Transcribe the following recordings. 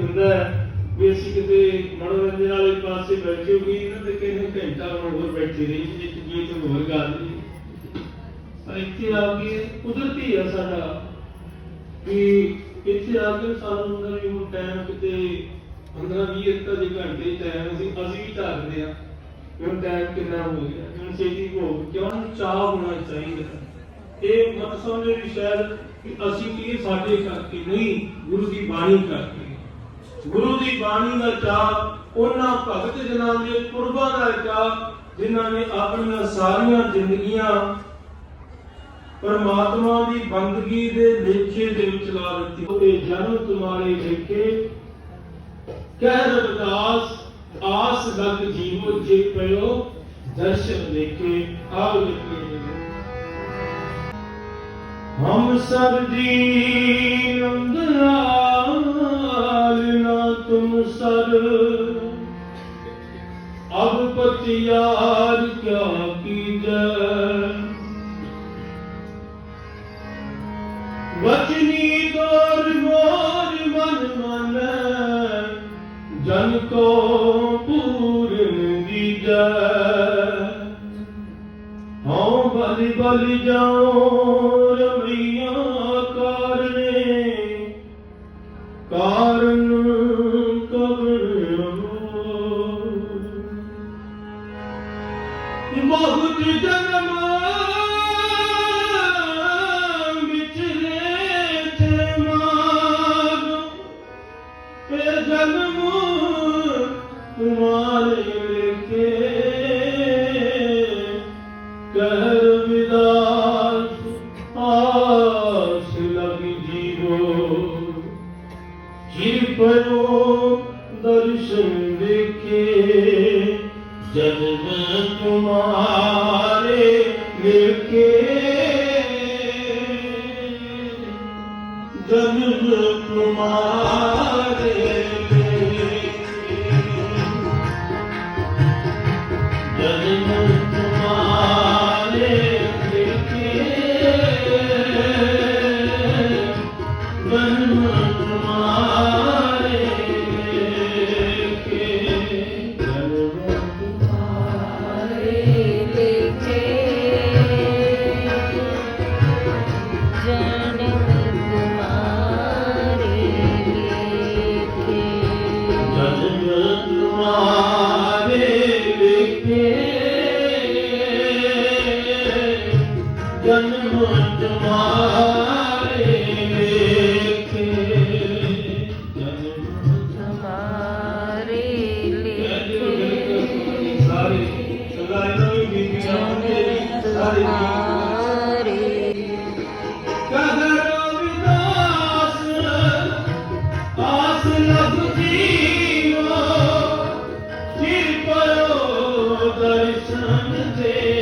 ਹੁੰਦਾ ਹੈ ਵੀ ਅਸੀਂ ਕਿਤੇ ਮਨੋਰੰਜਨ ਵਾਲੇ ਪਾਸੇ ਬੈਠੇ ਹੋਈ ਇਹਨਾਂ ਤੇ ਕਿਸੇ ਘੰਟਾ ਹੋਰ ਬੈਠੇ ਰਹੀ ਜੀ ਇੱਕ ਹੋਰ ਗਾ ਲਈ ਪਰ ਇੱਥੇ ਆ ਕੇ ਕੁਦਰਤੀ ਆ ਸਾਡਾ ਕਿ ਇੱਥੇ ਆ ਕੇ ਸਾਨੂੰ ਹੁੰਦਾ ਵੀ ਹੁਣ ਟਾਈਮ ਕਿਤੇ 15 20 ਅੱਧਾ ਦੇ ਘੰਟੇ ਟਾਈਮ ਅਸੀਂ ਅਸੀਂ ਵੀ ਝਾਕਦੇ ਆ ਹੁਣ ਟਾਈਮ ਕਿੰਨਾ ਹੋ ਗਿਆ ਹੁਣ ਛੇਤੀ ਹੋ ਕਿਉਂ ਚਾਹ ਹੋਣਾ ਚਾਹੀਦਾ। ਇਹ ਮਤ ਸਮਝੇ ਵੀ ਸ਼ਾਇਦ ਅਸੀਂ ਕੀ ਸਾਡੇ ਕਰਕੇ ਨਹੀਂ, ਗੁਰੂ ਦੀ ਬਾਣੀ ਕਰਕੇ। ਗੁਰੂ ਦੀ ਬਾਣੀ ਦਾ ਚਾਹ ਉਹਨਾਂ ਭਗਤ ਜਨਾਂ ਦੇ ਕੁਰਬਾਂ ਦਾ ਚਾਹ ਜਿਨ੍ਹਾਂ ਨੇ ਆਪਣੀਆਂ ਸਾਰੀਆਂ ਜ਼ਿੰਦਗੀਆਂ ਪਰਮਾਤਮਾ ਦੀ ਬੰਦਗੀ ਦੇ ਲੇਖੇ ਦੇ ਵਿੱਚ ਲਾ ਦਿੱਤੀ। ਉਹਦੇ ਜਨਮ ਤੁਮਾਰੇ ਦੇਖੇ ਕਹਿ ਰਬਦਾਸ ਆਸ ਲਗ ਜੀਵੋ ਜੇ ਪਇਓ, ਦਰਸ਼ਨ ਦੇਖੇ ਆਓ ਲਿਖੇ ਹਮ ਸਭ ਦੀਨ ਦਇਆਲ ਅਬ ਪਤਿਆਰ ਕਿਆ ਕੀਜੈ? ਵਚਨੀ ਦੋਰ ਮੋਰ ਮਨ ਮਨ, ਜਨ ਕੋ ਪੂਰਨ ਦੀਜੈ। ਹਉ ਬਲ ਬਲ ਜਾਉ ਕਹਿ ਜਨਮ ਜਮਾ day.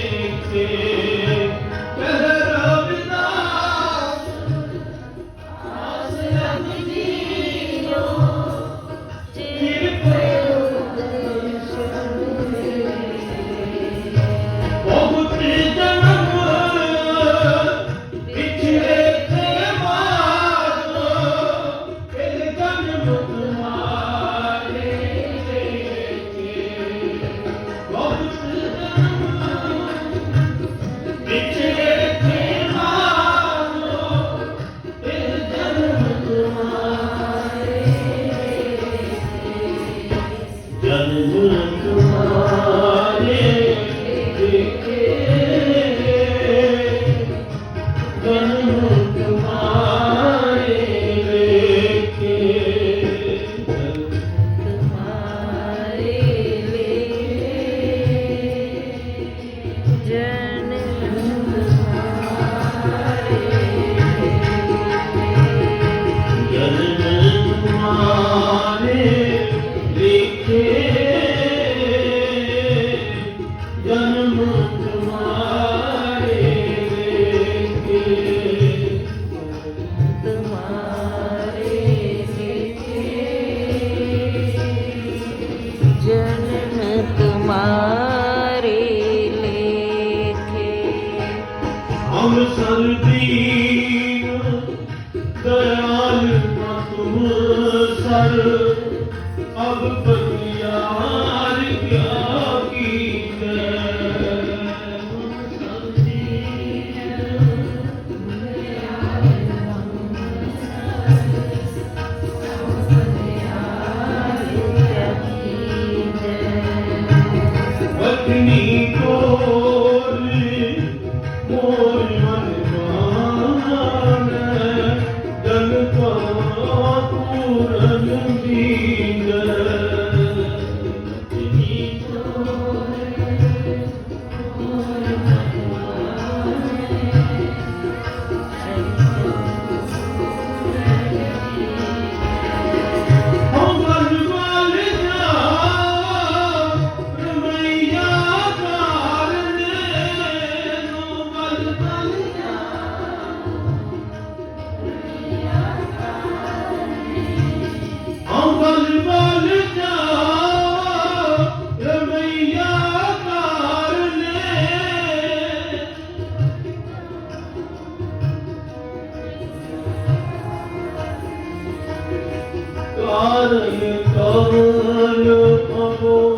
ভালো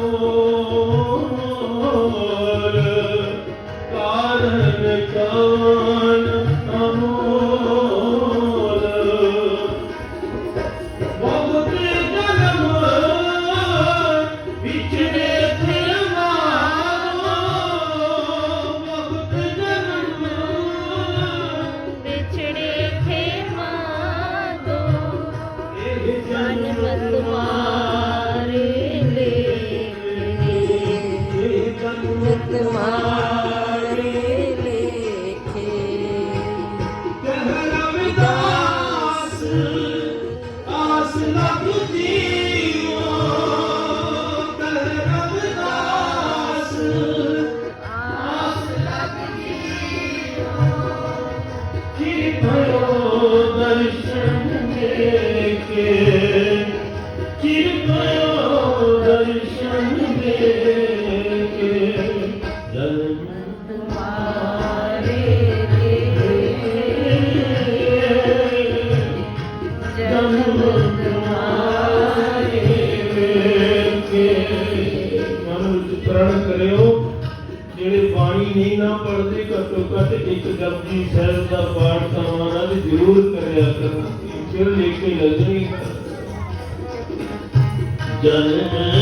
ਨਹੀਂ ਨਾ ਪੜਦੇ ਘੱਟੋ ਘੱਟ ਇੱਕ ਜਪਜੀ ਸਾਹਿਬ ਦਾ ਪਾਠ ਤਾਂ ਉਹਨਾਂ ਦੇ ਜ਼ਰੂਰ ਕਰਿਆ ਕਰੋ ਫਿਰ ਲੈ ਕੇ ਲੱਗਣੀ ਜਨਮ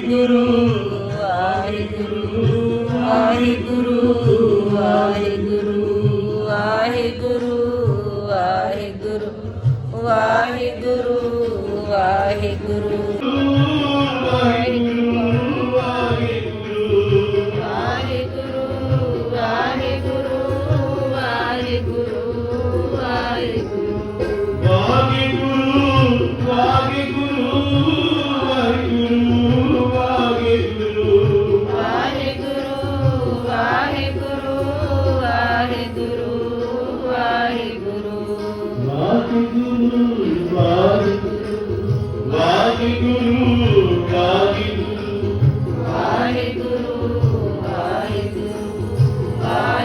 Guru.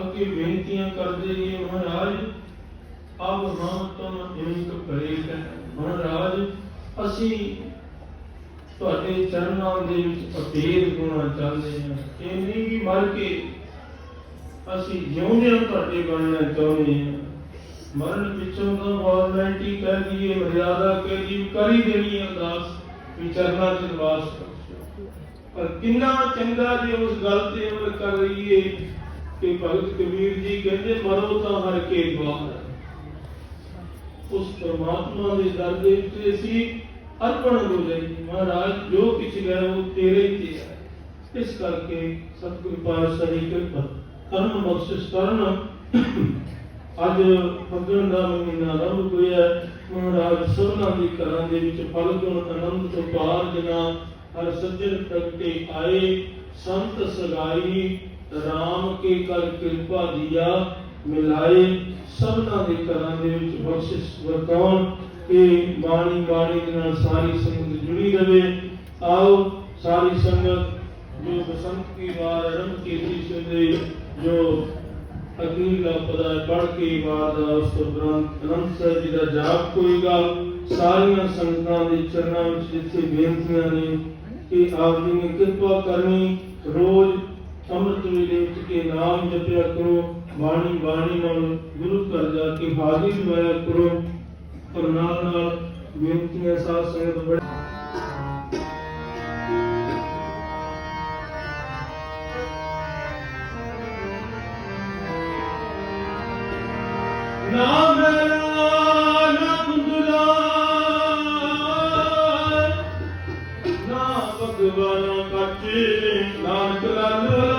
ਅੱਗੇ ਬੇਨਤੀਆਂ ਕਰਦੇ ਰਹੀਏ, ਮਹਾਰਾਜ ਅਬ ਹਮ ਤੁਮ ਇੱਕ ਭਰੇ ਮਹਾਰਾਜ, ਅਸੀਂ ਤੁਹਾਡੇ ਚਰਨਾਂ ਦੇ ਵਿੱਚ ਅਪੇਰ ਹੋਣਾ ਚਾਹੁੰਦੇ ਹਾਂ। ਇਹ ਵੀ ਮਰ ਕੇ ਅਸੀਂ ਜਿਉਂਦਿਆਂ ਤੁਹਾਡੇ ਬਣਨਾ ਚਾਹੁੰਦੇ ਹਾਂ। ਮਰਨ ਪਿੱਛੋਂ ਤਾਂ ਫਾਰਮੈਲਿਟੀ ਕਹਿ ਦਈਏ, ਮਰਿਆਦਾ ਕਹਿ ਦਈਏ, ਕਰੀ ਦੇਣੀ ਹੈ ਅਰਦਾਸ ਵੀ ਚਰਨਾਂ 'ਚ ਨਿਵਾਸ ਪਰ ਕਿੰਨਾ ਚੰਗਾ ਜੇ ਉਸ ਗੱਲ ਤੇ ਅਮਲ ਕਰ ਰਹੀਏ ਕਿ ਭਗਤ ਕਬੀਰ ਜੀ ਕਹਿੰਦੇ, ਮਰੋ ਤਾਂ ਹਰ ਕੇ ਦਵਾਰ ਉਸ ਪਰਮਾਤਮਾ ਦੇ ਦਰ ਦੇ ਵਿੱਚ ਅਸੀਂ ਅਰਪਣ ਹੋ ਜਾਈਏ। ਮਹਾਰਾਜ, ਜੋ ਕੁਛ ਹੈ ਉਹ ਤੇਰੇ ਤੇ ਹੈ। ਇਸ ਕਰਕੇ ਸਤਿਗੁਰੂ ਪਾਤਸ਼ਾਹ ਦੀ ਕਿਰਪਾ ਕਰਨ ਬਖਸ਼ਿਸ਼ ਕਰਨ। ਅੱਜ ਫੱਗਣ ਦਾ ਮਹੀਨਾ ਆਰੰਭ ਹੋਇਆ ਮਹਾਰਾਜ ਸਭਨਾਂ ਦੀ ਘਰਾਂ ਦੇ ਵਿੱਚ ਫਲ ਆਨੰਦ ਤੋਂ ਪਾਰ ਜਨਾ ਹਰ ਸੱਜਣ ਪ੍ਰਗਟੇ ਆਏ, ਸੰਤ ਸਗਾਈ ਰਾਮ ਕੇ ਕਰ ਕਿਰਪਾ ਦੀਆ ਮਿਲਾਏ ਸਭਨਾਂ ਦੇ ਘਰਾਂ ਦੇ ਵਿੱਚ ਬਖਸ਼ਿਸ਼ ਵਰਤਾਉਣ ਕਿ ਬਾਣੀ ਬਾਣੀ ਦੇ ਨਾਲ ਸਾਰੀ ਸੰਗਤ ਜੁੜੀ ਰਵੇ ਆਓ ਸਾਰੀ ਸੰਗਤ ਜੋ ਬਸੰਤ ਕੀ ਵਾਰ ਆਰੰਭ ਕੀਤੀ ਸੀ ਜੋ ਅਗਲੀ ਦਾ ਪਦਾ ਪੜ ਕੇ ਵਾਰ ਦਾ ਉਸ ਤੋਂ ਗ੍ਰੰਥ ਅਨੰਦ ਸਾਹਿਬ ਜੀ ਦਾ ਜਾਪ ਹੋਏਗਾ ਸਾਰੀਆਂ ਸੰਗਤਾਂ ਦੇ ਚਰਨਾਂ ਵਿੱਚ ਜਿੱਥੇ ਬੇਨਤੀਆਂ ਨੇ ਕਿ ਆਪ ਜੀ ਨੇ ਕਿਰਪਾ ਕਰਨੀ ਰੋਜ਼ ਅੰਮ੍ਰਿਤ ਵੇਲੇ ਵਿੱਚ ਕੇ ਨਾਮ ਜਪਿਆ ਕਰੋ, ਬਾਣੀ ਬਾਣੀ ਨਾਲ ਗੁਰੂ ਘਰ ਜਾ ਕੇ ਹਾਜ਼ਰੀ ਲਵਾਇਆ ਕਰੋ। ਪਰ ਨਾਲ ਨਾਲ ਬੇਨਤੀਆਂ ਸਾਧ ਸੰਗਤ ਬੜੇ ਨਾ ਮੇਰਾ ਨਾ ਨਾ ਭਗਵਾਨ ਕੱਚੇ ਨਾਨਕ ਲਾਲ।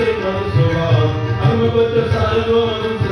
i'ma put the sign a bit of